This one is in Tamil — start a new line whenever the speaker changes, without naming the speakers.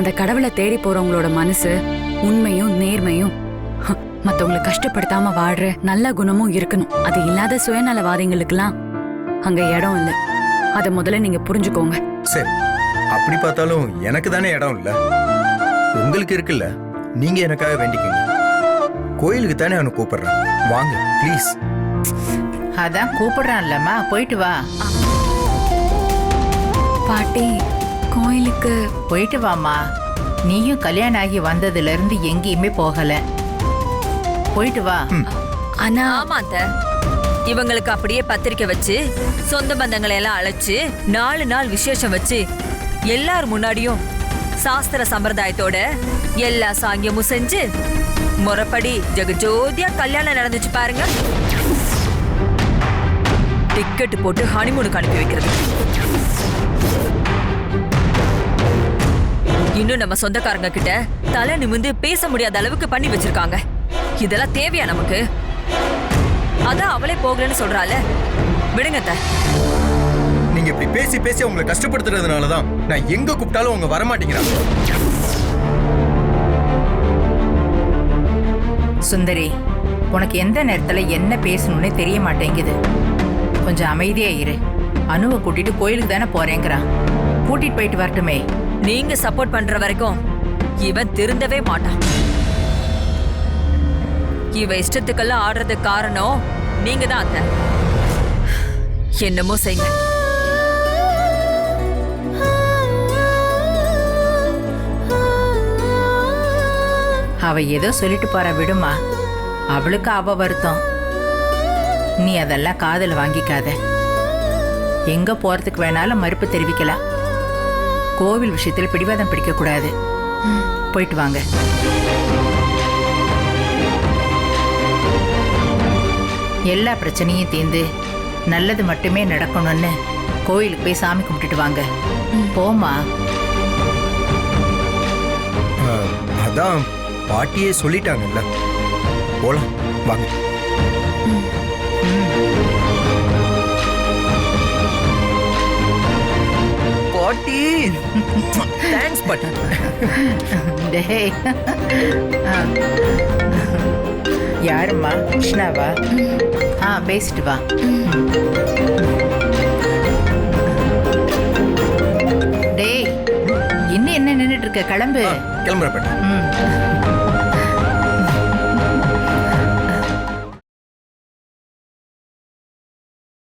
அந்த கடவுளை தேடி போறவங்களோட மனசு உண்மையும் நேர்மையும். மத்தவங்களை கஷ்டப்படுத்தாம வாழ்ற நல்ல குணமும் இருக்கணும். அது இல்லாத சுயநலவாதிகளுக்கெல்லாம் அங்க இடம் இல்லை. அதை முதல்ல நீங்க புரிஞ்சுக்கோங்க.
சரி. அப்படி பார்த்தாலும் எனக்கு தானே இடம் இல்ல? உங்களுக்கு இருக்குல்ல. நீங்க எனக்காக வேண்டிக்கங்க. கோயிலுக்கு தானே அவனை கூப்பிடுறேன். வாங்க ப்ளீஸ்
அதான் கூப்பிடுறான்லம்மா. போயிட்டு வா.
பாட்டி கோயிலுக்கு
போயிட்டு வாம்மா. நீயும் கல்யாணம் ஆகி வந்ததுல இருந்து எங்கேயுமே போகல. போயிட்டு வா.
ஆனா
ஆமா அத்தை. இவங்களுக்கு அப்படியே பத்திரிக்கை வச்சு சொந்த பந்தங்களை எல்லாம் அழைச்சு நாலு நாள் விசேஷம் வச்சு எல்லார் முன்னாடியும் சாஸ்திர சம்பிரதாயத்தோட எல்லா சாங்கியமும் செஞ்சு முறைப்படி ஜெகஜோதியா கல்யாணம் நடந்துச்சு பாருங்க. டிக்கெட் போட்டு ஹனிமூனுக்கு அனுப்பி வைக்கிறது. இன்னும் நம்ம சொந்தக்காரங்க கிட்ட தலை நிமிந்து பேச முடியாத அளவுக்கு பண்ணி வச்சிருக்காங்க. இதெல்லாம் தேவையா நமக்கு? அதான் அவளே போகலன்னு சொல்றாள. விடுங்க அத்தை.
நீங்க இப்படி பேசி பேசி உங்களை கஷ்டப்படுத்துறதுனால தான் நான் எங்க கூப்பிட்டாலும் அவங்க வரமாட்டேங்கிறாங்க.
சுந்தரி உனக்கு எந்த நேரத்துல என்ன பேசணும்னே தெரிய மாட்டேங்குது. கொஞ்சம் அமைதியா இரு. அனுவை கூட்டிட்டு கோயிலுக்கு தானே போறேங்கிறான். கூட்டிட்டு போயிட்டு வரட்டுமே.
நீங்க சப்போர்ட் பண்ற வரைக்கும் இவன் திருந்தவே மாட்டான். இவ இஷ்டத்துக்கெல்லாம் ஆடுறதுக்கு காரணம் நீங்க தான் அத்தை. என்னமோ செய்யுங்க.
அவ ஏதோ சொல்லிட்டு போற விடுமா? அவளுக்கு அவ வருத்தம். நீ அதெல்லாம் காதல வாங்கிக்காத. எங்க போறதுக்கு வேணாலும் மறுப்பு தெரிவிக்கலாம். கோவில் விஷயத்துல பிடிவாதம் பிடிக்க கூடாது போயிட்டு வாங்க. எல்லா பிரச்சனையும் தீர்ந்து நல்லது மட்டுமே நடக்கணும்னு கோயிலுக்கு போய் சாமி கும்பிட்டுட்டு வாங்க. போமா
அதான் பாட்டியே சொல்லிட்டாங்கல்ல. போலாம் வாங்க. பாட்டி. தேங்க்ஸ் பாட்டி.
டேய். யாரும்மா? கிருஷ்ணாவா? ஆ பேசிட்டு வா. டேய் இன்னும் என்ன நின்னுட்டு இருக்க? கிளம்பு.
கிளம்புற பாட்டி.